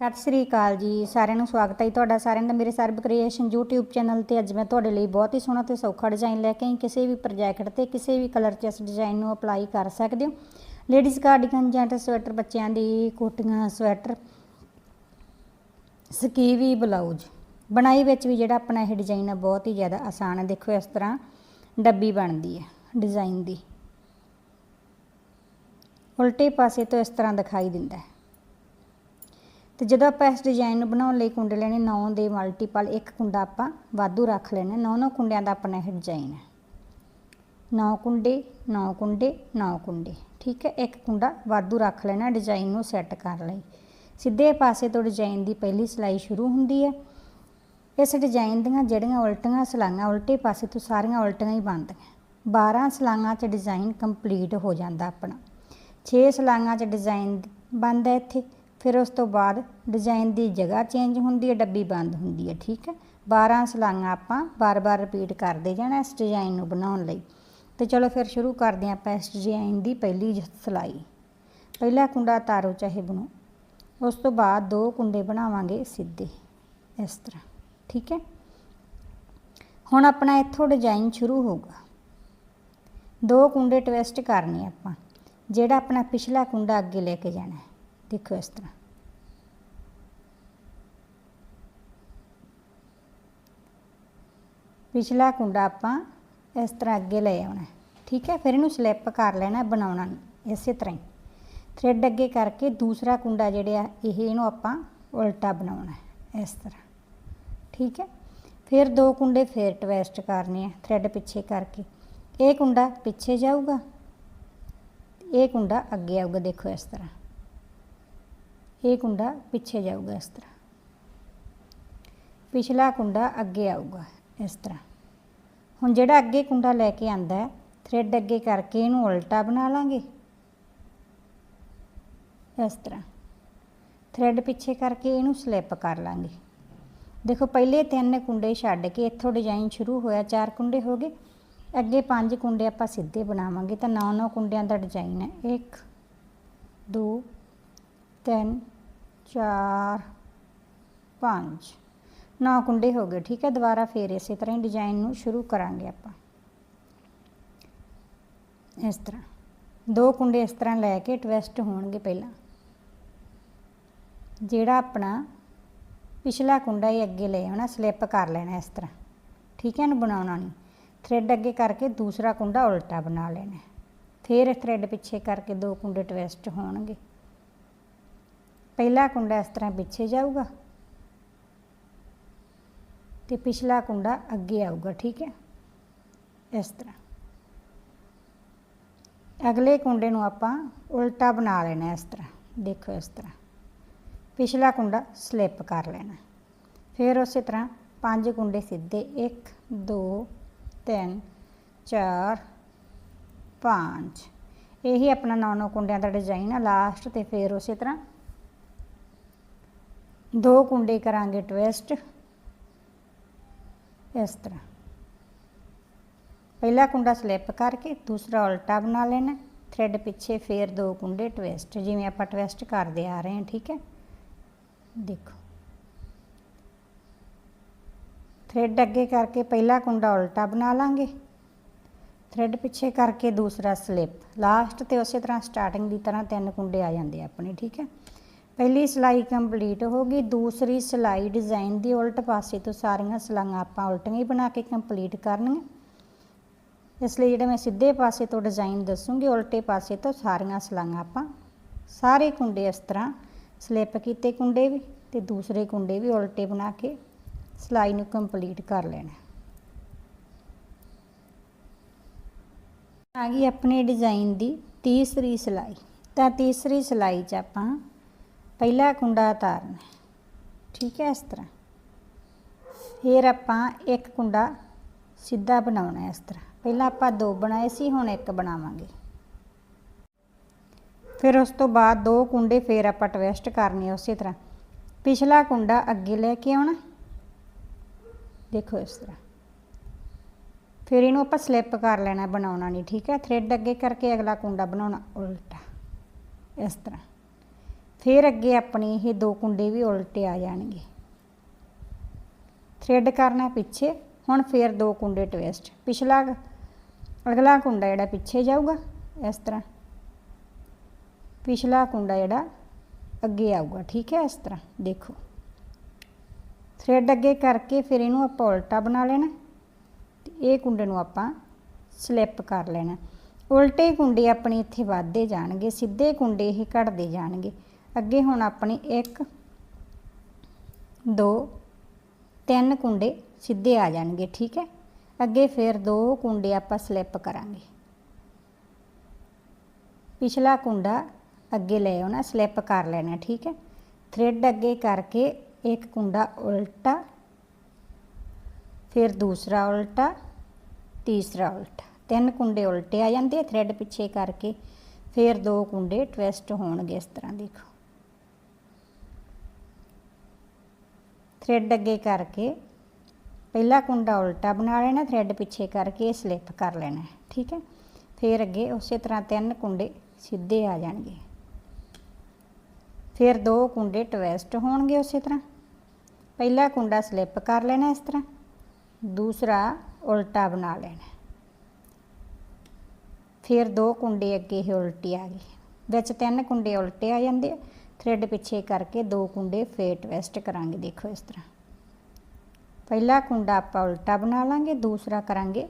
ਸਤਿ ਸ੍ਰੀ ਅਕਾਲ ਜੀ, ਸਾਰਿਆਂ ਨੂੰ ਸਵਾਗਤ ਹੈ ਜੀ ਤੁਹਾਡਾ, ਸਾਰਿਆਂ ਦਾ ਮੇਰੇ ਸਰਬ ਕ੍ਰੀਏਸ਼ਨ YouTube ਚੈਨਲ ਤੇ ਅੱਜ ਮੈਂ ਤੁਹਾਡੇ ਲਈ ਬਹੁਤ ਹੀ ਸੋਹਣਾ ਤੇ ਸੌਖਾ ਡਿਜ਼ਾਈਨ ਲੈ ਕੇ ਆਈ। ਕਿਸੇ ਵੀ ਪ੍ਰੋਜੈਕਟ ਤੇ, ਕਿਸੇ ਵੀ ਕਲਰ 'ਚ ਇਸ ਡਿਜ਼ਾਈਨ ਨੂੰ ਅਪਲਾਈ ਕਰ ਸਕਦੇ ਹੋ। ਲੇਡੀਜ਼ ਕਾਰਡੀਗਨ ਜੈਂਟ ਸਵੈਟਰ ਬੱਚਿਆਂ ਦੀ ਕੋਟੀਆਂ ਸਵੈਟਰ ਸਕੀਵੀ ਬਲਾਊਜ਼ ਬਣਾਈ ਵਿੱਚ ਵੀ ਜਿਹੜਾ ਆਪਣਾ ਇਹ ਡਿਜ਼ਾਈਨ ਆ, ਬਹੁਤ ਹੀ ਜ਼ਿਆਦਾ ਆਸਾਨ ਹੈ ਦੇਖੋ ਇਸ ਤਰ੍ਹਾਂ ਡੱਬੀ ਬਣਦੀ ਹੈ ਡਿਜ਼ਾਈਨ ਦੀ। ਉਲਟੇ ਪਾਸੇ ਤੋਂ ਇਸ ਤਰ੍ਹਾਂ ਦਿਖਾਈ ਦਿੰਦਾ ਹੈ। ਤੇ ਜਦੋਂ ਆਪਾਂ ਇਸ ਡਿਜ਼ਾਈਨ ਨੂੰ ਬਣਾਉਣ ਲਈ ਕੁੰਡੇ ਲੈਣੇ 9 ਦੇ ਮਲਟੀਪਲ ਇੱਕ ਕੁੰਡਾ ਆਪਾਂ ਵਾਧੂ ਰੱਖ ਲੈਣਾ। 9-9 ਕੁੰਡਿਆਂ ਦਾ ਆਪਣਾ ਇਹ ਡਿਜ਼ਾਈਨ ਹੈ। 9 ਕੁੰਡੇ 9 ਕੁੰਡੇ 9 ਕੁੰਡੇ, ਠੀਕ ਹੈ? ਇੱਕ ਕੁੰਡਾ ਵਾਧੂ ਰੱਖ ਲੈਣਾ ਡਿਜ਼ਾਈਨ ਨੂੰ ਸੈੱਟ ਕਰ ਲਈ। ਸਿੱਧੇ ਪਾਸੇ ਤੋਂ ਡਿਜ਼ਾਈਨ ਦੀ ਪਹਿਲੀ ਸਲਾਈ ਸ਼ੁਰੂ ਹੁੰਦੀ ਹੈ। ਇਸ ਡਿਜ਼ਾਈਨ ਦੀਆਂ ਜਿਹੜੀਆਂ ਉਲਟੀਆਂ ਸਲਾਈਆਂ, ਉਲਟੇ ਪਾਸੇ ਤੋਂ ਸਾਰੀਆਂ ਉਲਟੀਆਂ ਹੀ ਬਣਦੀਆਂ 12 ਸਲਾਈਆਂ 'ਚ ਡਿਜ਼ਾਈਨ ਕੰਪਲੀਟ ਹੋ ਜਾਂਦਾ ਆਪਣਾ। 6 ਸਲਾਈਆਂ 'ਚ ਡਿਜ਼ਾਈਨ ਬਣਦਾ ਇੱਥੇ। ਫਿਰ ਉਸ ਤੋਂ ਬਾਅਦ ਡਿਜ਼ਾਈਨ ਦੀ ਜਗ੍ਹਾ ਚੇਂਜ ਹੁੰਦੀ ਹੈ, ਡੱਬੀ ਬੰਦ ਹੁੰਦੀ ਹੈ, ਠੀਕ ਹੈ? 12 ਸਲਾਈਆਂ ਆਪਾਂ ਬਾਰ-ਬਾਰ ਰਿਪੀਟ ਕਰਦੇ ਜਾਣਾ ਇਸ ਡਿਜ਼ਾਈਨ ਨੂੰ ਬਣਾਉਣ ਲਈ। ਤੇ ਚਲੋ ਫਿਰ ਸ਼ੁਰੂ ਕਰਦੇ ਹਾਂ ਆਪਾਂ ਇਸ ਡਿਜ਼ਾਈਨ ਦੀ ਪਹਿਲੀ ਜ- ਸਲਾਈ। ਪਹਿਲਾ ਕੁੰਡਾ ਤਾਰੋ ਚਾਹੇ ਬਣੋ। ਉਸ ਤੋਂ ਬਾਅਦ ਦੋ ਕੁੰਡੇ ਬਣਾਵਾਂਗੇ ਸਿੱਧੇ, ਇਸ ਤਰ੍ਹਾਂ, ਠੀਕ ਹੈ? ਹੁਣ ਆਪਣਾ ਇੱਥੋਂ ਡਿਜ਼ਾਈਨ ਸ਼ੁਰੂ ਹੋਊਗਾ। ਦੋ ਕੁੰਡੇ ਟਵਿਸਟ ਕਰਨੇ ਆਪਾਂ, ਜਿਹੜਾ ਆਪਣਾ ਪਿਛਲਾ ਕੁੰਡਾ ਅੱਗੇ ਲੈ ਕੇ ਜਾਣਾ ਦੇਖੋ ਇਸ ਤਰ੍ਹਾਂ ਪਿਛਲਾ ਕੁੰਡਾ ਆਪਾਂ ਇਸ ਤਰ੍ਹਾਂ ਅੱਗੇ ਲੈ ਆਉਣਾ ਠੀਕ ਹੈ? ਫਿਰ ਇਹਨੂੰ ਸਲਿੱਪ ਕਰ ਲੈਣਾ ਬਣਾਉਣਾ ਨਹੀਂ। ਇਸੇ ਤਰ੍ਹਾਂ ਹੀ। ਥ੍ਰੈਡ ਅੱਗੇ ਕਰਕੇ ਦੂਸਰਾ ਕੁੰਡਾ ਜਿਹੜਾ ਇਹ ਇਹਨੂੰ ਆਪਾਂ ਉਲਟਾ ਬਣਾਉਣਾ ਇਸ ਤਰ੍ਹਾਂ। ਠੀਕ ਹੈ? ਫਿਰ ਦੋ ਕੁੰਡੇ ਫੇਰ ਟਵੈਸਟ ਕਰਨੇ ਆ ਥ੍ਰੈਡ ਪਿੱਛੇ ਕਰਕੇ। ਇਹ ਕੁੰਡਾ ਪਿੱਛੇ ਜਾਊਗਾ। ਇਹ ਕੁੰਡਾ ਅੱਗੇ ਆਊਗਾ, ਦੇਖੋ ਇਸ ਤਰ੍ਹਾਂ। ਇਹ ਕੁੰਡਾ ਪਿੱਛੇ ਜਾਊਗਾ ਇਸ ਤਰ੍ਹਾਂ। ਪਿਛਲਾ ਕੁੰਡਾ ਅੱਗੇ ਆਊਗਾ ਇਸ ਤਰ੍ਹਾਂ। ਹੁਣ ਜਿਹੜਾ ਅੱਗੇ ਕੁੰਡਾ ਲੈ ਕੇ ਆਂਦਾ ਹੈ ਥ੍ਰੈਡ ਅੱਗੇ ਕਰਕੇ ਇਹਨੂੰ ਉਲਟਾ ਬਣਾ ਲਾਂਗੇ। ਇਸ ਤਰ੍ਹਾਂ। ਥ੍ਰੈਡ ਪਿੱਛੇ ਕਰਕੇ ਇਹਨੂੰ ਸਲਿੱਪ ਕਰ ਲਾਂਗੇ। ਦੇਖੋ, ਪਹਿਲੇ ਤਿੰਨ ਕੁੰਡੇ ਛੱਡ ਕੇ ਇੱਥੋਂ ਡਿਜ਼ਾਈਨ ਸ਼ੁਰੂ ਹੋਇਆ, ਚਾਰ ਕੁੰਡੇ ਹੋ ਗਏ। ਅੱਗੇ ਪੰਜ ਕੁੰਡੇ ਆਪਾਂ ਸਿੱਧੇ ਬਣਾਵਾਂਗੇ ਤਾਂ ਨੌ ਨੌ ਕੁੰਡਿਆਂ ਦਾ ਡਿਜ਼ਾਈਨ ਹੈ। 1 2 3 4 5 ਨੌ ਕੁੰਡੇ ਹੋ ਗਏ, ਠੀਕ ਹੈ? ਦੁਬਾਰਾ ਫੇਰ ਇਸੇ ਤਰ੍ਹਾਂ ਹੀ ਡਿਜ਼ਾਈਨ ਨੂੰ ਸ਼ੁਰੂ ਕਰਾਂਗੇ ਆਪਾਂ। ਇਸ ਤਰ੍ਹਾਂ। ਦੋ ਕੁੰਡੇ ਇਸ ਤਰ੍ਹਾਂ ਲੈ ਕੇ ਟਵਿਸਟ ਹੋਣਗੇ ਪਹਿਲਾਂ। ਜਿਹੜਾ ਆਪਣਾ ਪਿਛਲਾ ਕੁੰਡਾ ਹੀ ਅੱਗੇ ਲੈ ਆਉਣਾ ਸਲਿੱਪ ਕਰ ਲੈਣਾ ਇਸ ਤਰ੍ਹਾਂ। ਠੀਕ ਹੈ? ਇਹਨੂੰ ਬਣਾਉਣਾ ਨਹੀਂ। ਥ੍ਰੈਡ ਅੱਗੇ ਕਰਕੇ ਦੂਸਰਾ ਕੁੰਡਾ ਉਲਟਾ ਬਣਾ ਲੈਣਾ। ਫਿਰ ਥ੍ਰੈਡ ਪਿੱਛੇ ਕਰਕੇ ਦੋ ਕੁੰਡੇ ਟਵਿਸਟ ਹੋਣਗੇ। ਪਹਿਲਾ ਕੁੰਡਾ ਇਸ ਤਰ੍ਹਾਂ ਪਿੱਛੇ ਜਾਊਗਾ ਤੇ ਪਿਛਲਾ ਕੁੰਡਾ ਅੱਗੇ ਆਊਗਾ, ਠੀਕ ਹੈ? ਇਸ ਤਰ੍ਹਾਂ। ਅਗਲੇ ਕੁੰਡੇ ਨੂੰ ਆਪਾਂ ਉਲਟਾ ਬਣਾ ਲੈਣਾ ਇਸ ਤਰ੍ਹਾਂ। ਦੇਖੋ ਇਸ ਤਰ੍ਹਾਂ। ਪਿਛਲਾ ਕੁੰਡਾ ਸਲਿੱਪ ਕਰ ਲੈਣਾ। ਫਿਰ ਉਸੇ ਤਰ੍ਹਾਂ ਪੰਜ ਕੁੰਡੇ ਸਿੱਧੇ 1 2 3 4 5 ਇਹੀ ਆਪਣਾ ਨੌ ਨੌ ਕੁੰਡਿਆਂ ਦਾ ਡਿਜ਼ਾਈਨ ਆ ਲਾਸਟ ਤੇ ਫਿਰ ਉਸੇ ਤਰ੍ਹਾਂ ਦੋ ਕੁੰਡੇ ਕਰਾਂਗੇ ਟਵਿਸਟ ਇਸ ਤਰ੍ਹਾਂ। ਪਹਿਲਾ ਕੁੰਡਾ ਸਲਿੱਪ ਕਰਕੇ ਦੂਸਰਾ ਉਲਟਾ ਬਣਾ ਲੈਣਾ। ਥ੍ਰੈਡ ਪਿੱਛੇ ਫੇਰ ਦੋ ਕੁੰਡੇ ਟਵਿਸਟ ਜਿਵੇਂ ਆਪਾਂ ਟਵਿਸਟ ਕਰਦੇ ਆ ਰਹੇ ਹਾਂ, ਠੀਕ ਹੈ? ਦੇਖੋ। ਥ੍ਰੈਡ ਅੱਗੇ ਕਰਕੇ ਪਹਿਲਾ ਕੁੰਡਾ ਉਲਟਾ ਬਣਾ ਲਾਂਗੇ। ਥ੍ਰੈਡ ਪਿੱਛੇ ਕਰਕੇ ਦੂਸਰਾ ਸਲਿੱਪ ਲਾਸਟ ਤੇ ਉਸੇ ਤਰ੍ਹਾਂ ਸਟਾਰਟਿੰਗ ਦੀ ਤਰ੍ਹਾਂ ਤਿੰਨ ਕੁੰਡੇ ਆ ਜਾਂਦੇ ਆਪਣੇ, ਠੀਕ ਹੈ? ਪਹਿਲੀ ਸਿਲਾਈ ਕੰਪਲੀਟ ਹੋ ਗਈ, ਦੂਸਰੀ ਸਿਲਾਈ ਡਿਜ਼ਾਈਨ ਦੀ ਉਲਟ ਪਾਸੇ ਤੋਂ ਸਾਰੀਆਂ ਸਲਾਈਆਂ ਆਪਾਂ ਉਲਟੀਆਂ ਹੀ ਬਣਾ ਕੇ ਕੰਪਲੀਟ ਕਰਨੀਆਂ। ਇਸ ਲਈ ਜਿਹੜਾ ਮੈਂ ਸਿੱਧੇ ਪਾਸੇ ਤੋਂ ਡਿਜ਼ਾਈਨ ਦੱਸੂਗੀ, ਉਲਟੇ ਪਾਸੇ ਤੋਂ ਸਾਰੀਆਂ ਸਿਲਾਈਆਂ ਆਪਾਂ ਸਾਰੇ ਕੁੰਡੇ ਇਸ ਤਰ੍ਹਾਂ ਸਲਿੱਪ ਕੀਤੇ ਕੁੰਡੇ ਵੀ ਤੇ ਦੂਸਰੇ ਕੁੰਡੇ ਵੀ ਉਲਟੇ ਬਣਾ ਕੇ ਸਿਲਾਈ ਨੂੰ ਕੰਪਲੀਟ ਕਰ ਲੈਣਾ। ਆ ਗਈ ਆਪਣੇ ਡਿਜ਼ਾਈਨ ਦੀ ਤੀਸਰੀ ਸਿਲਾਈ। ਤਾਂ ਤੀਸਰੀ ਸਿਲਾਈ 'ਚ ਆਪਾਂ ਪਹਿਲਾ ਕੁੰਡਾ ਉਤਾਰਨਾ ਠੀਕ ਹੈ, ਇਸ ਤਰ੍ਹਾਂ। ਫਿਰ ਆਪਾਂ ਇੱਕ ਕੁੰਡਾ ਸਿੱਧਾ ਬਣਾਉਣਾ ਇਸ ਤਰ੍ਹਾਂ। ਪਹਿਲਾਂ ਆਪਾਂ ਦੋ ਬਣਾਏ ਸੀ, ਹੁਣ ਇੱਕ ਬਣਾਵਾਂਗੇ। ਫਿਰ ਉਸ ਤੋਂ ਬਾਅਦ ਦੋ ਕੁੰਡੇ ਫੇਰ ਆਪਾਂ ਟਵਿਸਟ ਕਰਨੇ ਉਸੇ ਤਰ੍ਹਾਂ। ਪਿਛਲਾ ਕੁੰਡਾ ਅੱਗੇ ਲੈ ਕੇ ਆਉਣਾ। ਦੇਖੋ ਇਸ ਤਰ੍ਹਾਂ। ਫਿਰ ਇਹਨੂੰ ਆਪਾਂ ਸਲਿੱਪ ਕਰ ਲੈਣਾ, ਬਣਾਉਣਾ ਨਹੀਂ। ਠੀਕ ਹੈ, ਥ੍ਰੈਡ ਅੱਗੇ ਕਰਕੇ ਅਗਲਾ ਕੁੰਡਾ ਬਣਾਉਣਾ, ਉਲਟਾ। ਇਸ ਤਰ੍ਹਾਂ। ਫਿਰ ਅੱਗੇ ਆਪਣੀ ਇਹ ਦੋ ਕੁੰਡੇ ਵੀ ਉਲਟੇ ਆ ਜਾਣਗੇ। ਥ੍ਰੈਡ ਕਰਨਾ ਪਿੱਛੇ, ਹੁਣ ਫਿਰ ਦੋ ਕੁੰਡੇ ਟਵਿਸਟ ਪਿਛਲਾ ਅਗਲਾ ਕੁੰਡਾ ਜਿਹੜਾ ਪਿੱਛੇ ਜਾਊਗਾ, ਇਸ ਤਰ੍ਹਾਂ। ਪਿਛਲਾ ਕੁੰਡਾ ਜਿਹੜਾ ਅੱਗੇ ਆਊਗਾ, ਠੀਕ ਹੈ, ਇਸ ਤਰ੍ਹਾਂ, ਦੇਖੋ। ਥ੍ਰੈਡ ਅੱਗੇ ਕਰਕੇ ਫਿਰ ਇਹਨੂੰ ਆਪਾਂ ਉਲਟਾ ਬਣਾ ਲੈਣਾ, ਤੇ ਇਹ ਕੁੰਡੇ ਨੂੰ ਆਪਾਂ ਸਲਿੱਪ ਕਰ ਲੈਣਾ। ਉਲਟੇ ਕੁੰਡੇ ਆਪਣੇ ਇੱਥੇ ਵੱਧਦੇ ਜਾਣਗੇ, ਸਿੱਧੇ ਕੁੰਡੇ ਇਹ ਘਟਦੇ ਜਾਣਗੇ। ਅੱਗੇ ਹੁਣ ਆਪਣੇ 1 2 ਤਿੰਨ ਕੁੰਡੇ ਸਿੱਧੇ ਆ ਜਾਣਗੇ, ਠੀਕ ਹੈ? ਅੱਗੇ ਫਿਰ ਦੋ ਕੁੰਡੇ ਆਪਾਂ ਸਲਿੱਪ ਕਰਾਂਗੇ। ਪਿਛਲਾ ਕੁੰਡਾ ਅੱਗੇ ਲੈ ਆਉਣਾ ਸਲਿੱਪ ਕਰ ਲੈਣਾ, ਠੀਕ ਹੈ? ਥ੍ਰੈਡ ਅੱਗੇ ਕਰਕੇ ਇੱਕ ਕੁੰਡਾ ਉਲਟਾ, ਫਿਰ ਦੂਸਰਾ ਉਲਟਾ, ਤੀਸਰਾ ਉਲਟਾ। ਤਿੰਨ ਕੁੰਡੇ ਉਲਟੇ ਆ ਜਾਂਦੇ ਥ੍ਰੈਡ ਪਿੱਛੇ ਕਰਕੇ। ਫਿਰ ਦੋ ਕੁੰਡੇ ਟਵਿਸਟ ਹੋਣਗੇ ਇਸ ਤਰ੍ਹਾਂ ਦੇਖੋ। ਥ੍ਰੈਡ ਅੱਗੇ ਕਰਕੇ, ਪਹਿਲਾ ਕੁੰਡਾ ਉਲਟਾ ਬਣਾ ਲੈਣਾ ਥ੍ਰੈਡ ਪਿੱਛੇ ਕਰਕੇ ਸਲਿੱਪ ਕਰ ਲੈਣਾ, ਠੀਕ ਹੈ? ਫਿਰ ਅੱਗੇ ਉਸੇ ਤਰ੍ਹਾਂ ਤਿੰਨ ਕੁੰਡੇ ਸਿੱਧੇ ਆ ਜਾਣਗੇ। ਫਿਰ ਦੋ ਕੁੰਡੇ ਟਵੈਸਟ ਹੋਣਗੇ ਉਸੇ ਤਰ੍ਹਾਂ। ਪਹਿਲਾ ਕੁੰਡਾ ਸਲਿੱਪ ਕਰ ਲੈਣਾ ਇਸ ਤਰ੍ਹਾਂ, ਦੂਸਰਾ ਉਲਟਾ ਬਣਾ ਲੈਣਾ। ਫਿਰ ਦੋ ਕੁੰਡੇ ਅੱਗੇ ਇਹ ਉਲਟੇ ਆ ਗਏ। ਵਿੱਚ ਤਿੰਨ ਕੁੰਡੇ ਉਲਟੇ ਆ ਜਾਂਦੇ ਥ੍ਰੈਡ ਪਿੱਛੇ ਕਰਕੇ ਦੋ ਕੁੰਡੇ ਫੇਰ ਟਵਿਸਟ ਕਰਾਂਗੇ ਦੇਖੋ ਇਸ ਤਰ੍ਹਾਂ ਪਹਿਲਾ ਕੁੰਡਾ ਆਪਾਂ ਉਲਟਾ ਬਣਾ ਲਾਂਗੇ ਦੂਸਰਾ ਕਰਾਂਗੇ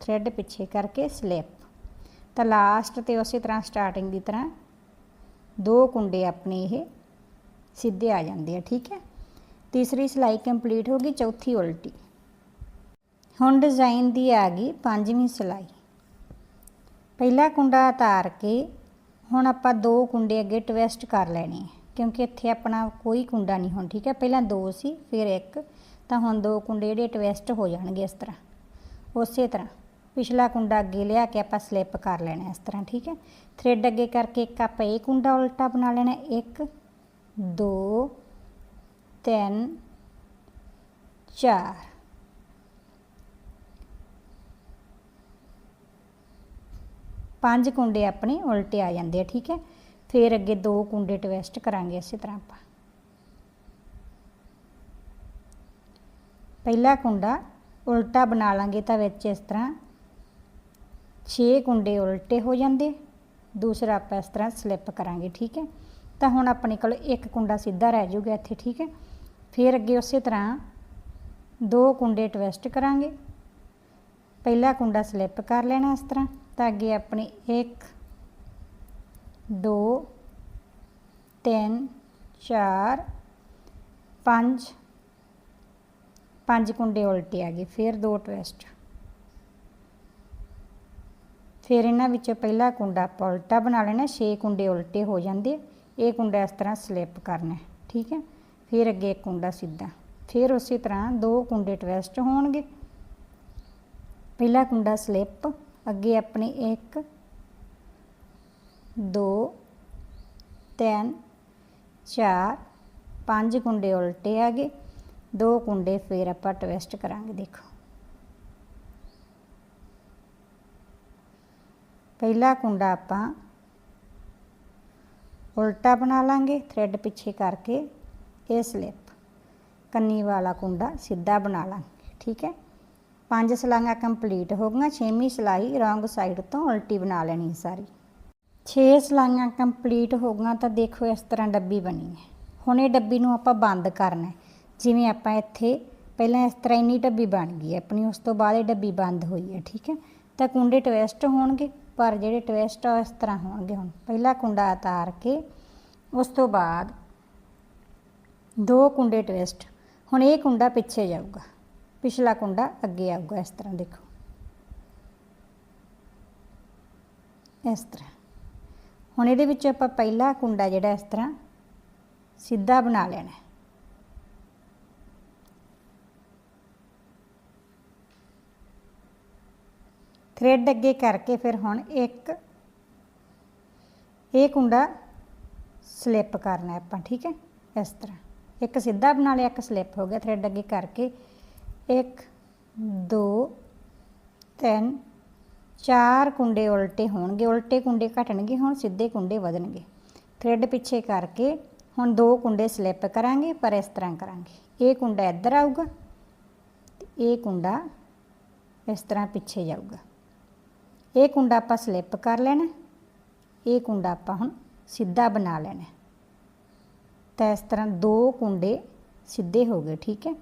ਥ੍ਰੈਡ ਪਿੱਛੇ ਕਰਕੇ ਸਲਿੱਪ ਤਾਂ ਲਾਸਟ ਤੇ ਉਸੇ ਤਰ੍ਹਾਂ ਸਟਾਰਟਿੰਗ ਦੀ ਤਰ੍ਹਾਂ ਦੋ ਕੁੰਡੇ ਆਪਣੇ ਇਹ ਸਿੱਧੇ ਆ ਜਾਂਦੇ ਆ ਠੀਕ ਹੈ ਤੀਸਰੀ ਸਿਲਾਈ ਕੰਪਲੀਟ ਹੋ ਗਈ ਚੌਥੀ ਉਲਟੀ ਹੁਣ ਡਿਜ਼ਾਈਨ ਦੀ ਆ ਗਈ ਪੰਜਵੀਂ ਸਿਲਾਈ ਪਹਿਲਾ ਕੁੰਡਾ ਉਤਾਰ ਕੇ ਹੁਣ ਆਪਾਂ ਦੋ ਕੁੰਡੇ ਅੱਗੇ ਟਵਿਸਟ ਕਰ ਲੈਣੇ ਕਿਉਂਕਿ ਇੱਥੇ ਆਪਣਾ ਕੋਈ ਕੁੰਡਾ ਨਹੀਂ ਹੁਣ, ਠੀਕ ਹੈ? ਪਹਿਲਾਂ ਦੋ ਸੀ, ਫਿਰ ਇੱਕ। ਤਾਂ ਹੁਣ ਦੋ ਕੁੰਡੇ ਜਿਹੜੇ ਟਵਿਸਟ ਹੋ ਜਾਣਗੇ ਇਸ ਤਰ੍ਹਾਂ। ਉਸੇ ਤਰ੍ਹਾਂ। ਪਿਛਲਾ ਕੁੰਡਾ ਅੱਗੇ ਲਿਆ ਕੇ ਆਪਾਂ ਸਲਿੱਪ ਕਰ ਲੈਣਾ ਇਸ ਤਰ੍ਹਾਂ, ਠੀਕ ਹੈ? ਥ੍ਰੈਡ ਅੱਗੇ ਕਰਕੇ ਇੱਕ ਆਪਾਂ ਇਹ ਕੁੰਡਾ ਉਲਟਾ ਬਣਾ ਲੈਣਾ, ਇੱਕ, ਦੋ, ਤਿੰਨ, ਚਾਰ। ਪੰਜ ਕੁੰਡੇ ਆਪਣੇ ਉਲਟੇ ਆ ਜਾਂਦੇ ਆ, ਠੀਕ ਹੈ? ਫਿਰ ਅੱਗੇ ਦੋ ਕੁੰਡੇ ਟਵਿਸਟ ਕਰਾਂਗੇ ਇਸੇ ਤਰ੍ਹਾਂ ਆਪਾਂ। ਪਹਿਲਾ ਕੁੰਡਾ ਉਲਟਾ ਬਣਾ ਲਾਂਗੇ ਤਾਂ ਵਿੱਚ ਇਸ ਤਰ੍ਹਾਂ 6 ਕੁੰਡੇ ਉਲਟੇ ਹੋ ਜਾਂਦੇ, ਦੂਸਰਾ ਆਪਾਂ ਇਸ ਤਰ੍ਹਾਂ ਸਲਿੱਪ ਕਰਾਂਗੇ, ਠੀਕ ਹੈ? ਤਾਂ ਹੁਣ ਆਪਣੇ ਕੋਲ ਇੱਕ ਕੁੰਡਾ ਸਿੱਧਾ ਰਹਿ ਜਾਊਗਾ ਇੱਥੇ, ਠੀਕ ਹੈ? ਫਿਰ ਅੱਗੇ ਉਸੇ ਤਰ੍ਹਾਂ ਦੋ ਕੁੰਡੇ ਟਵਿਸਟ ਕਰਾਂਗੇ। ਪਹਿਲਾ ਕੁੰਡਾ ਸਲਿੱਪ ਕਰ ਲੈਣਾ ਇਸ ਤਰ੍ਹਾਂ। ਤਾਂ ਅੱਗੇ ਆਪਣੇ 1 2 3 4 5 ਪੰਜ ਕੁੰਡੇ ਉਲਟੇ ਆ ਗਏ, ਫਿਰ ਦੋ ਟਵਿਸਟ। ਫਿਰ ਇਹਨਾਂ ਵਿੱਚੋਂ ਪਹਿਲਾ ਕੁੰਡਾ ਆਪਾਂ ਉਲਟਾ ਬਣਾ ਲੈਣਾ 6 ਕੁੰਡੇ ਉਲਟੇ ਹੋ ਜਾਂਦੇ ਇਹ ਕੁੰਡਾ ਇਸ ਤਰ੍ਹਾਂ ਸਲਿੱਪ ਕਰਨਾ, ਠੀਕ ਹੈ? ਫਿਰ ਅੱਗੇ ਇੱਕ ਕੁੰਡਾ ਸਿੱਧਾ, ਫਿਰ ਉਸੇ ਤਰ੍ਹਾਂ ਦੋ ਕੁੰਡੇ ਟਵੈਸਟ ਹੋਣਗੇ। ਪਹਿਲਾ ਕੁੰਡਾ ਸਲਿੱਪ ਅੱਗੇ ਆਪਣੇ 1 2 3 4 ਪੰਜ ਕੁੰਡੇ ਉਲਟੇ ਆ ਗਏ। ਦੋ ਕੁੰਡੇ ਫੇਰ ਆਪਾਂ ਟਵਿਸਟ ਕਰਾਂਗੇ, ਦੇਖੋ। ਪਹਿਲਾ ਕੁੰਡਾ ਆਪਾਂ ਉਲਟਾ ਬਣਾ ਲਾਂਗੇ ਥ੍ਰੈਡ ਪਿੱਛੇ ਕਰਕੇ, ਇਹ ਸਲਿੱਪ ਕੰਨੀ ਵਾਲਾ ਕੁੰਡਾ ਸਿੱਧਾ ਬਣਾ ਲਾਂਗੇ, ਠੀਕ ਹੈ? ਪੰਜ ਸਲਾਈਆਂ ਕੰਪਲੀਟ ਹੋ ਗਈਆਂ, ਛੇਵੀਂ ਸਲਾਈ ਰੌਂਗ ਸਾਈਡ ਤੋਂ ਉਲਟੀ ਬਣਾ ਲੈਣੀ ਸਾਰੀ। 6 ਸਲਾਈਆਂ ਕੰਪਲੀਟ ਹੋ ਗਈਆਂ ਤਾਂ ਦੇਖੋ ਇਸ ਤਰ੍ਹਾਂ ਡੱਬੀ ਬਣੀ ਹੈ। ਹੁਣ ਇਹ ਡੱਬੀ ਨੂੰ ਆਪਾਂ ਬੰਦ ਕਰਨਾ ਜਿਵੇਂ ਆਪਾਂ ਇੱਥੇ ਪਹਿਲਾਂ ਇਸ ਤਰ੍ਹਾਂ ਇੰਨੀ ਡੱਬੀ ਬਣ ਗਈ ਹੈ, ਆਪਣੀ ਉਸ ਤੋਂ ਬਾਅਦ ਇਹ ਡੱਬੀ ਬੰਦ ਹੋਈ ਹੈ, ਠੀਕ ਹੈ? ਤਾਂ ਕੁੰਡੇ ਟਵਿਸਟ ਹੋਣਗੇ, ਪਰ ਜਿਹੜੇ ਟਵਿਸਟ ਆ ਇਸ ਤਰ੍ਹਾਂ ਹੋਣਗੇ ਹੁਣ। ਪਹਿਲਾ ਕੁੰਡਾ ਉਤਾਰ ਕੇ ਉਸ ਤੋਂ ਬਾਅਦ ਦੋ ਕੁੰਡੇ ਟਵਿਸਟ। ਹੁਣ ਇਹ ਕੁੰਡਾ ਪਿੱਛੇ ਜਾਊਗਾ। ਪਿਛਲਾ ਕੁੰਡਾ ਅੱਗੇ ਆਊਗਾ, ਇਸ ਤਰ੍ਹਾਂ ਦੇਖੋ। ਇਸ ਤਰ੍ਹਾਂ। ਹੁਣ ਇਹਦੇ ਵਿੱਚ ਆਪਾਂ ਪਹਿਲਾ ਕੁੰਡਾ ਜਿਹੜਾ ਇਸ ਤਰ੍ਹਾਂ ਸਿੱਧਾ ਬਣਾ ਲੈਣਾ ਹੈ। ਥ੍ਰੈਡ ਅੱਗੇ ਕਰਕੇ ਫਿਰ ਹੁਣ ਇੱਕ ਇਹ ਕੁੰਡਾ ਸਲਿੱਪ ਕਰਨਾ ਆਪਾਂ, ਠੀਕ ਹੈ? ਇਸ ਤਰ੍ਹਾਂ। ਇੱਕ ਸਿੱਧਾ ਬਣਾ ਲਿਆ, ਇੱਕ ਸਲਿੱਪ ਹੋ ਗਿਆ। ਥ੍ਰੈਡ ਅੱਗੇ ਕਰਕੇ 1 2 3 ਚਾਰ ਕੁੰਡੇ ਉਲਟੇ ਹੋਣਗੇ। ਉਲਟੇ ਕੁੰਡੇ ਘਟਣਗੇ, ਹੁਣ ਸਿੱਧੇ ਕੁੰਡੇ ਵਧਣਗੇ। ਥ੍ਰੈਡ ਪਿੱਛੇ ਕਰਕੇ ਹੁਣ ਦੋ ਕੁੰਡੇ ਸਲਿੱਪ ਕਰਾਂਗੇ, ਪਰ ਇਸ ਤਰ੍ਹਾਂ ਕਰਾਂਗੇ। ਇਹ ਕੁੰਡਾ ਇੱਧਰ ਆਊਗਾ ਤੇ ਇਹ ਕੁੰਡਾ ਇਸ ਤਰ੍ਹਾਂ ਪਿੱਛੇ ਜਾਊਗਾ। ਇਹ ਕੁੰਡਾ ਆਪਾਂ ਸਲਿੱਪ ਕਰ ਲੈਣਾ, ਇਹ ਕੁੰਡਾ ਆਪਾਂ ਹੁਣ ਸਿੱਧਾ ਬਣਾ ਲੈਣਾ। ਤਾਂ ਇਸ ਤਰ੍ਹਾਂ ਦੋ ਕੁੰਡੇ ਸਿੱਧੇ ਹੋ ਗਏ, ਠੀਕ ਹੈ?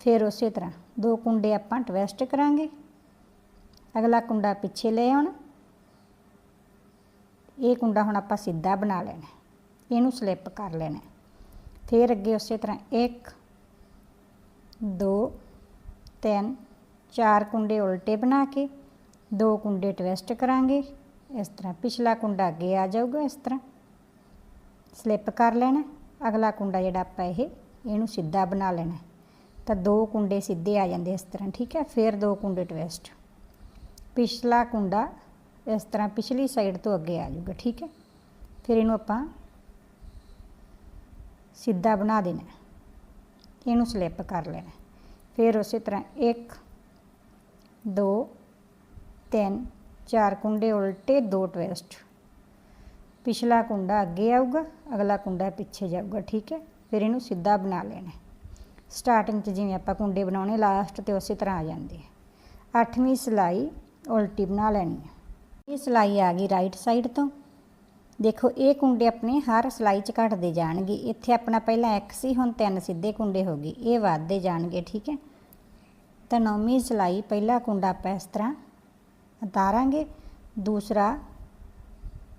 ਫਿਰ ਉਸੇ ਤਰ੍ਹਾਂ ਦੋ ਕੁੰਡੇ ਆਪਾਂ ਟਵੈਸਟ ਕਰਾਂਗੇ। ਅਗਲਾ ਕੁੰਡਾ ਪਿੱਛੇ ਲੈ ਆਉਣਾ। ਇਹ ਕੁੰਡਾ ਹੁਣ ਆਪਾਂ ਸਿੱਧਾ ਬਣਾ ਲੈਣਾ ਇਹਨੂੰ ਸਲਿੱਪ ਕਰ ਲੈਣਾ ਫਿਰ ਅੱਗੇ ਉਸੇ ਤਰ੍ਹਾਂ 1 2 3 ਚਾਰ ਕੁੰਡੇ ਉਲਟੇ ਬਣਾ ਕੇ ਦੋ ਕੁੰਡੇ ਟਵਿਸਟ ਕਰਾਂਗੇ। ਇਸ ਤਰ੍ਹਾਂ ਪਿਛਲਾ ਕੁੰਡਾ ਅੱਗੇ ਆ ਜਾਊਗਾ ਇਸ ਤਰ੍ਹਾਂ। ਸਲਿੱਪ ਕਰ ਲੈਣਾ। ਅਗਲਾ ਕੁੰਡਾ ਜਿਹੜਾ ਆਪਾਂ ਇਹ, ਇਹਨੂੰ ਸਿੱਧਾ ਬਣਾ ਲੈਣਾ ਤਾਂ ਦੋ ਕੁੰਡੇ ਸਿੱਧੇ ਆ ਜਾਂਦੇ ਇਸ ਤਰ੍ਹਾਂ, ਠੀਕ ਹੈ? ਫਿਰ ਦੋ ਕੁੰਡੇ ਟਵਿਸਟ ਪਿਛਲਾ ਕੁੰਡਾ ਇਸ ਤਰ੍ਹਾਂ ਪਿਛਲੀ ਸਾਈਡ ਤੋਂ ਅੱਗੇ ਆ ਜਾਊਗਾ, ਠੀਕ ਹੈ? ਫਿਰ ਇਹਨੂੰ ਆਪਾਂ ਸਿੱਧਾ ਬਣਾ ਦੇਣਾ ਇਹਨੂੰ ਸਲਿੱਪ ਕਰ ਲੈਣਾ ਫਿਰ ਉਸੇ ਤਰ੍ਹਾਂ 1 2 3 ਚਾਰ ਕੁੰਡੇ ਉਲਟੇ, ਦੋ ਟਵਿਸਟ ਪਿਛਲਾ ਕੁੰਡਾ ਅੱਗੇ ਆਊਗਾ, ਅਗਲਾ ਕੁੰਡਾ ਪਿੱਛੇ ਜਾਊਗਾ, ਠੀਕ ਹੈ? ਫਿਰ ਇਹਨੂੰ ਸਿੱਧਾ ਬਣਾ ਲੈਣਾ ਸਟਾਰਟਿੰਗ 'ਚ ਜਿਵੇਂ ਆਪਾਂ ਕੁੰਡੇ ਬਣਾਉਣੇ ਲਾਸਟ ਤੇ ਉਸੇ ਤਰ੍ਹਾਂ ਆ ਜਾਂਦੇ ਆ। ਅੱਠਵੀਂ ਸਿਲਾਈ ਉਲਟੀ ਬਣਾ ਲੈਣੀ ਹੈ ਇਹ ਸਿਲਾਈ ਆ ਗਈ ਰਾਈਟ ਸਾਈਡ ਤੋਂ। ਦੇਖੋ, ਇਹ ਕੁੰਡੇ ਆਪਣੇ ਹਰ ਸਿਲਾਈ 'ਚ ਘਟਦੇ ਜਾਣਗੇ। ਇੱਥੇ ਆਪਣਾ ਪਹਿਲਾਂ ਇੱਕ ਸੀ, ਹੁਣ ਤਿੰਨ ਸਿੱਧੇ ਕੁੰਡੇ ਹੋ ਗਏ। ਇਹ ਵੱਧਦੇ ਜਾਣਗੇ, ਠੀਕ ਹੈ? ਤਾਂ ਨੌਵੀਂ ਸਿਲਾਈ, ਪਹਿਲਾ ਕੁੰਡਾ ਆਪਾਂ ਇਸ ਤਰ੍ਹਾਂ ਉਤਾਰਾਂਗੇ। ਦੂਸਰਾ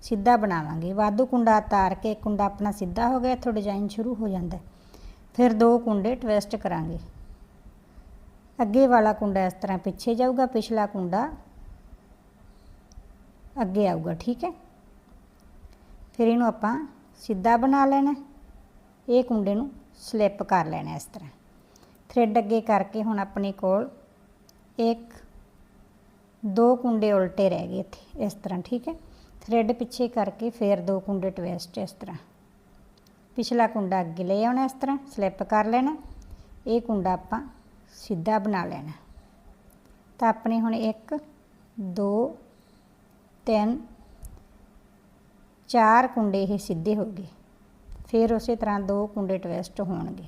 ਸਿੱਧਾ ਬਣਾਵਾਂਗੇ। ਵਾਧੂ ਕੁੰਡਾ ਉਤਾਰ ਕੇ ਕੁੰਡਾ ਆਪਣਾ ਸਿੱਧਾ ਹੋ ਗਿਆ, ਇੱਥੋਂ ਡਿਜ਼ਾਈਨ ਸ਼ੁਰੂ ਹੋ ਜਾਂਦਾ। ਹੈ। ਫਿਰ ਦੋ ਕੁੰਡੇ ਟਵਿਸਟ ਕਰਾਂਗੇ। ਅੱਗੇ ਵਾਲਾ ਕੁੰਡਾ ਇਸ ਤਰ੍ਹਾਂ ਪਿੱਛੇ ਜਾਊਗਾ, ਪਿਛਲਾ ਕੁੰਡਾ ਅੱਗੇ ਆਊਗਾ, ਠੀਕ ਹੈ? ਫਿਰ ਇਹਨੂੰ ਆਪਾਂ ਸਿੱਧਾ ਬਣਾ ਲੈਣਾ। ਇਹ ਕੁੰਡੇ ਨੂੰ ਸਲਿੱਪ ਕਰ ਲੈਣਾ ਇਸ ਤਰ੍ਹਾਂ। ਥ੍ਰੈਡ ਅੱਗੇ ਕਰਕੇ ਹੁਣ ਆਪਣੇ ਕੋਲ ਇੱਕ, ਦੋ ਕੁੰਡੇ ਉਲਟੇ ਰਹਿ ਗਏ ਇੱਥੇ ਇਸ ਤਰ੍ਹਾਂ, ਠੀਕ ਹੈ? ਥ੍ਰੈਡ ਪਿੱਛੇ ਕਰਕੇ ਫਿਰ ਦੋ ਕੁੰਡੇ ਟਵਿਸਟ ਇਸ ਤਰ੍ਹਾਂ। ਪਿਛਲਾ ਕੁੰਡਾ ਅੱਗੇ ਲੈ ਆਉਣਾ ਇਸ ਤਰ੍ਹਾਂ ਸਲਿੱਪ ਕਰ ਲੈਣਾ। ਇਹ ਕੁੰਡਾ ਆਪਾਂ ਸਿੱਧਾ ਬਣਾ ਲੈਣਾ। ਤਾਂ ਆਪਣੇ ਹੁਣ 1 2 3 ਚਾਰ ਕੁੰਡੇ ਇਹ ਸਿੱਧੇ ਹੋ ਗਏ। ਫਿਰ ਉਸੇ ਤਰ੍ਹਾਂ ਦੋ ਕੁੰਡੇ ਟਵਿਸਟ ਹੋਣਗੇ।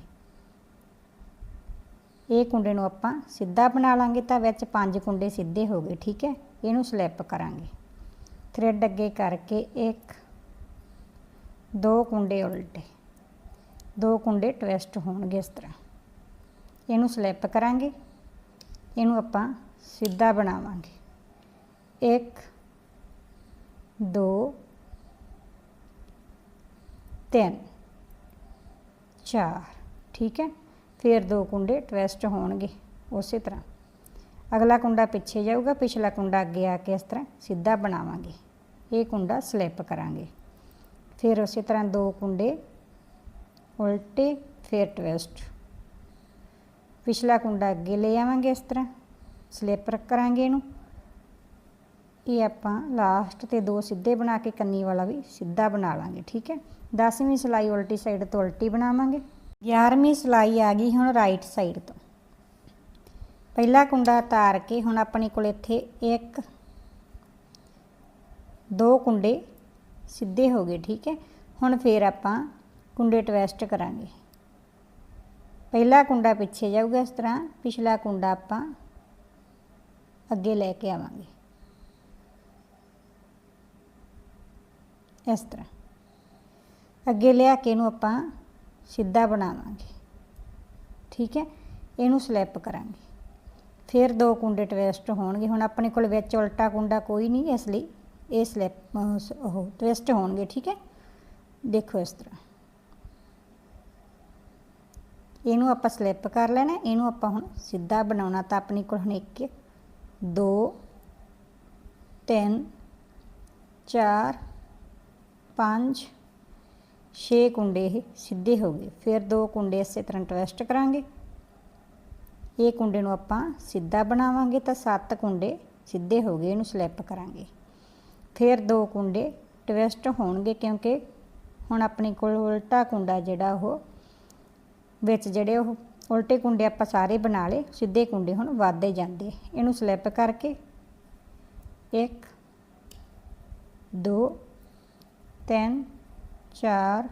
ਇਹ ਕੁੰਡੇ ਨੂੰ ਆਪਾਂ ਸਿੱਧਾ ਬਣਾ ਲਾਂਗੇ ਤਾਂ ਵਿੱਚ ਪੰਜ ਕੁੰਡੇ ਸਿੱਧੇ ਹੋ ਗਏ, ਠੀਕ ਹੈ? ਇਹਨੂੰ ਸਲਿੱਪ ਕਰਾਂਗੇ। ਥ੍ਰੈਡ ਅੱਗੇ ਕਰਕੇ ਇੱਕ, ਦੋ ਕੁੰਡੇ ਉਲਟੇ। ਦੋ ਕੁੰਡੇ ਟਵਿਸਟ ਹੋਣਗੇ ਇਸ ਤਰ੍ਹਾਂ। ਇਹਨੂੰ ਸਲਿੱਪ ਕਰਾਂਗੇ, ਇਹਨੂੰ ਆਪਾਂ ਸਿੱਧਾ ਬਣਾਵਾਂਗੇ। ਇੱਕ, ਦੋ, ਤਿੰਨ, ਚਾਰ, ਠੀਕ ਹੈ? ਫਿਰ ਦੋ ਕੁੰਡੇ ਟਵਿਸਟ ਹੋਣਗੇ ਉਸੇ ਤਰ੍ਹਾਂ। ਅਗਲਾ ਕੁੰਡਾ ਪਿੱਛੇ ਜਾਊਗਾ, ਪਿਛਲਾ ਕੁੰਡਾ ਅੱਗੇ ਆ ਕੇ ਇਸ ਤਰ੍ਹਾਂ ਸਿੱਧਾ ਬਣਾਵਾਂਗੇ। ਇਹ ਕੁੰਡਾ ਸਲਿੱਪ ਕਰਾਂਗੇ। ਫਿਰ ਉਸੇ ਤਰ੍ਹਾਂ ਦੋ ਕੁੰਡੇ ਉਲਟੇ ਫਿਰ ਟਵਿਸਟ ਪਿਛਲਾ ਕੁੰਡਾ ਅੱਗੇ ਲੈ ਆਵਾਂਗੇ ਇਸ ਤਰ੍ਹਾਂ। ਸਲਿੱਪ ਕਰਾਂਗੇ ਇਹਨੂੰ। ਇਹ ਆਪਾਂ ਲਾਸਟ ਤੇ ਦੋ ਸਿੱਧੇ ਬਣਾ ਕੇ ਕੰਨੀ ਵਾਲਾ ਵੀ ਸਿੱਧਾ ਬਣਾ ਲਾਂਗੇ, ਠੀਕ ਹੈ? 10ਵੀਂ ਸਿਲਾਈ ਉਲਟੀ ਸਾਈਡ ਤੋਂ ਉਲਟੀ ਬਣਾਵਾਂਗੇ। 11ਵੀਂ ਸਿਲਾਈ ਆ ਗਈ ਹੁਣ ਰਾਈਟ ਸਾਈਡ ਤੋਂ। ਪਹਿਲਾ ਕੁੰਡਾ ਤਾਰ ਕੇ ਹੁਣ ਆਪਣੇ ਕੋਲ ਇੱਥੇ ਇੱਕ, ਦੋ ਕੁੰਡੇ ਸਿੱਧੇ ਹੋ ਗਏ, ਠੀਕ ਹੈ? ਹੁਣ ਫੇਰ ਆਪਾਂ ਕੁੰਡੇ ਟਵੈਸਟ ਕਰਾਂਗੇ। ਪਹਿਲਾ ਕੁੰਡਾ ਪਿੱਛੇ ਜਾਊਗਾ ਇਸ ਤਰ੍ਹਾਂ, ਪਿਛਲਾ ਕੁੰਡਾ ਆਪਾਂ ਅੱਗੇ ਲੈ ਕੇ ਆਵਾਂਗੇ। ਇਸ ਤਰ੍ਹਾਂ। ਅੱਗੇ ਲਿਆ ਕੇ ਇਹਨੂੰ ਆਪਾਂ ਸਿੱਧਾ ਬਣਾਵਾਂਗੇ। ਠੀਕ ਹੈ? ਇਹਨੂੰ ਸਲੈਪ ਕਰਾਂਗੇ। ਫਿਰ ਦੋ ਕੁੰਡੇ ਟਵਿਸਟ ਹੋਣਗੇ। ਹੁਣ ਆਪਣੇ ਕੋਲ ਵਿੱਚ ਉਲਟਾ ਕੁੰਡਾ ਕੋਈ ਨਹੀਂ ਇਸ ਲਈ, ਇਹ ਸਲੈਪ ਉਹ, ਟਵਿਸਟ ਹੋਣਗੇ। ਠੀਕ ਹੈ? ਦੇਖੋ ਇਸ ਤਰ੍ਹਾਂ। ਇਹਨੂੰ ਆਪਾਂ ਸਲਿੱਪ ਕਰ ਲੈਣਾ, ਇਹਨੂੰ ਆਪਾਂ ਹੁਣ ਸਿੱਧਾ ਬਣਾਉਣਾ ਤਾਂ ਆਪਣੀ ਕੋਲ ਹੁਣ 1 2 3 4 5 6 ਕੁੰਡੇ ਇਹ ਸਿੱਧੇ ਹੋ ਗਏ। ਫਿਰ ਦੋ ਕੁੰਡੇ ਇਸੇ ਤਰ੍ਹਾਂ ਟਵਿਸਟ ਕਰਾਂਗੇ। ਇਹ ਕੁੰਡੇ ਨੂੰ ਆਪਾਂ ਸਿੱਧਾ ਬਣਾਵਾਂਗੇ ਤਾਂ 7 ਕੁੰਡੇ ਸਿੱਧੇ ਹੋ ਗਏ, ਇਹਨੂੰ ਸਲਿੱਪ ਕਰਾਂਗੇ। ਫਿਰ ਦੋ ਕੁੰਡੇ ਟਵਿਸਟ ਹੋਣਗੇ ਕਿਉਂਕਿ ਹੁਣ ਆਪਣੇ ਕੋਲ ਉਲਟਾ ਕੁੰਡਾ ਜਿਹੜਾ ਉਹ ਵਿੱਚ ਜਿਹੜੇ ਉਹ ਉਲਟੇ ਕੁੰਡੇ ਆਪਾਂ ਸਾਰੇ ਬਣਾ ਲਏ, ਸਿੱਧੇ ਕੁੰਡੇ ਹੁਣ ਵੱਧਦੇ ਜਾਂਦੇ ਇਹਨੂੰ ਸਲਿੱਪ ਕਰਕੇ 1 2 3 4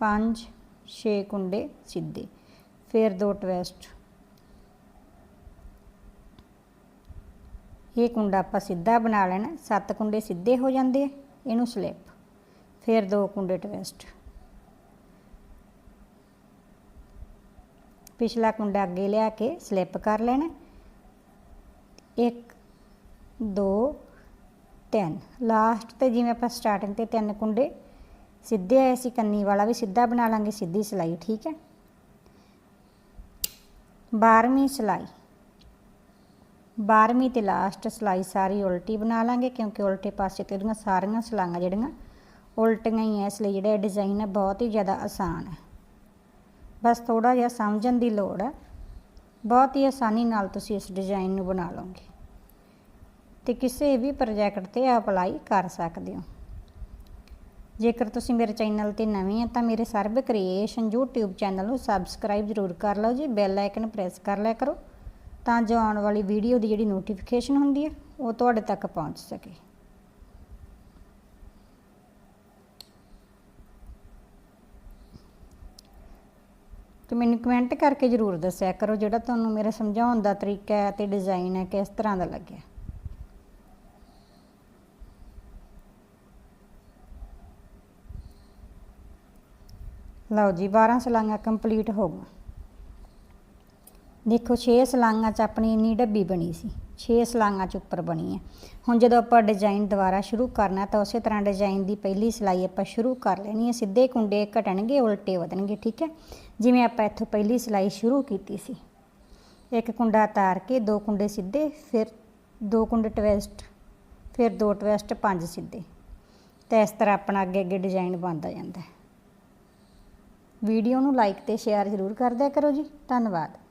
5 6 ਕੁੰਡੇ ਸਿੱਧੇ। ਫਿਰ ਦੋ ਟਵਿਸਟ ਇਹ ਕੁੰਡਾ ਆਪਾਂ ਸਿੱਧਾ ਬਣਾ ਲੈਣਾ, ਸੱਤ ਕੁੰਡੇ ਸਿੱਧੇ ਹੋ ਜਾਂਦੇ ਇਹਨੂੰ ਸਲਿੱਪ ਫਿਰ ਦੋ ਕੁੰਡੇ ਟਵਿਸਟ ਪਿਛਲਾ ਕੁੰਡਾ ਅੱਗੇ ਲਿਆ ਕੇ ਸਲਿੱਪ ਕਰ ਲੈਣਾ। 1 2 3 ਲਾਸਟ ਤੇ ਜਿਵੇਂ ਆਪਾਂ ਸਟਾਰਟਿੰਗ ਤੇ ਤਿੰਨ ਕੁੰਡੇ ਸਿੱਧੇ ਆਏ ਸੀ, ਕੰਨੀ ਵਾਲਾ ਵੀ ਸਿੱਧਾ ਬਣਾ ਲਾਂਗੇ, ਸਿੱਧੀ ਸਲਾਈ, ਠੀਕ ਹੈ? 12ਵੀਂ ਸਲਾਈ। 12ਵੀਂ ਤੇ ਲਾਸਟ ਸਲਾਈ ਸਾਰੀ ਉਲਟੀ ਬਣਾ ਲਾਂਗੇ, ਕਿਉਂਕਿ ਉਲਟੇ ਪਾਸੇ ਤੇ ਉਹਦੀਆਂ ਸਾਰੀਆਂ ਸਲਾਈਆਂ ਜਿਹੜੀਆਂ, ਉਲਟੀਆਂ ਹੀ ਐ ਇਸ ਲਈ ਜਿਹੜਾ ਡਿਜ਼ਾਈਨ ਹੈ ਬਹੁਤ ਹੀ ਜ਼ਿਆਦਾ ਆਸਾਨ ਹੈ। ਬਸ ਥੋੜਾ ਜਿਹਾ ਸਮਝਣ ਦੀ ਲੋੜ ਹੈ। ਬਹੁਤ ਹੀ ਆਸਾਨੀ ਨਾਲ ਤੁਸੀਂ ਇਸ ਡਿਜ਼ਾਈਨ ਨੂੰ ਬਣਾ ਲਓਗੇ। ਤੇ ਕਿਸੇ ਵੀ ਪ੍ਰੋਜੈਕਟ ਤੇ ਅਪਲਾਈ ਕਰ ਸਕਦੇ ਹੋ। ਜੇਕਰ ਤੁਸੀਂ ਮੇਰੇ ਚੈਨਲ ਤੇ ਨਵੇਂ ਆ ਤਾਂ ਮੇਰੇ ਸਰਬ ਕ੍ਰੀਏਸ਼ਨ YouTube ਚੈਨਲ ਨੂੰ ਸਬਸਕ੍ਰਾਈਬ ਜ਼ਰੂਰ ਕਰ ਲਓ ਜੀ। ਬੈਲ ਆਈਕਨ ਪ੍ਰੈਸ ਕਰ ਲਿਆ ਕਰੋ ਤਾਂ ਜੋ ਆਉਣ ਵਾਲੀ ਵੀਡੀਓ ਦੀ ਜਿਹੜੀ ਨੋਟੀਫਿਕੇਸ਼ਨ ਹੁੰਦੀ ਹੈ, ਉਹ ਤੁਹਾਡੇ ਤੱਕ ਪਹੁੰਚ ਸਕੇ। ਤੇ ਮੈਨੂੰ ਕਮੈਂਟ ਕਰਕੇ ਜ਼ਰੂਰ ਦੱਸਿਆ ਕਰੋ ਜਿਹੜਾ ਤੁਹਾਨੂੰ ਮੇਰਾ ਸਮਝਾਉਣ ਦਾ ਤਰੀਕਾ ਹੈ ਤੇ ਡਿਜ਼ਾਈਨ ਹੈ ਕਿਸ ਤਰ੍ਹਾਂ ਦਾ ਲੱਗਿਆ। ਲਓ ਜੀ 12 ਸਲਾਈਆਂ ਕੰਪਲੀਟ ਹੋ ਗਈਆਂ। ਦੇਖੋ 6 ਸਲਾਈਆਂ 'ਚ ਆਪਣੀ ਇੰਨੀ ਡੱਬੀ ਬਣੀ ਸੀ। 6 ਸਲਾਈਆਂ 'ਚ ਉੱਪਰ ਬਣੀ ਹੈ। ਹੁਣ ਜਦੋਂ ਆਪਾਂ ਡਿਜ਼ਾਈਨ ਦੁਬਾਰਾ ਸ਼ੁਰੂ ਕਰਨਾ ਤਾਂ ਉਸੇ ਤਰ੍ਹਾਂ ਡਿਜ਼ਾਈਨ ਦੀ ਪਹਿਲੀ ਸਲਾਈ ਆਪਾਂ ਸ਼ੁਰੂ ਕਰ ਲੈਣੀ ਹੈ। ਸਿੱਧੇ ਕੁੰਡੇ ਘਟਣਗੇ, ਉਲਟੇ ਵਧਣਗੇ, ਠੀਕ ਹੈ? ਜਿਵੇਂ ਆਪਾਂ ਇੱਥੋਂ ਪਹਿਲੀ ਸਲਾਈ ਸ਼ੁਰੂ ਕੀਤੀ ਸੀ। ਇੱਕ ਕੁੰਡਾ ਉਤਾਰ ਕੇ ਦੋ ਕੁੰਡੇ ਸਿੱਧੇ, ਫਿਰ ਦੋ ਕੁੰਡੇ ਟਵਿਸਟ ਫਿਰ ਦੋ ਟਵਿਸਟ ਪੰਜ ਸਿੱਧੇ। ਤੇ ਇਸ ਤਰ੍ਹਾਂ ਆਪਣਾ ਅੱਗੇ ਅੱਗੇ ਡਿਜ਼ਾਈਨ ਬਣਦਾ ਜਾਂਦਾ ਹੈ। ਵੀਡੀਓ ਨੂੰ ਲਾਈਕ ਤੇ ਸ਼ੇਅਰ ਜ਼ਰੂਰ ਕਰ ਦਿਆ ਕਰੋ ਜੀ। ਧੰਨਵਾਦ।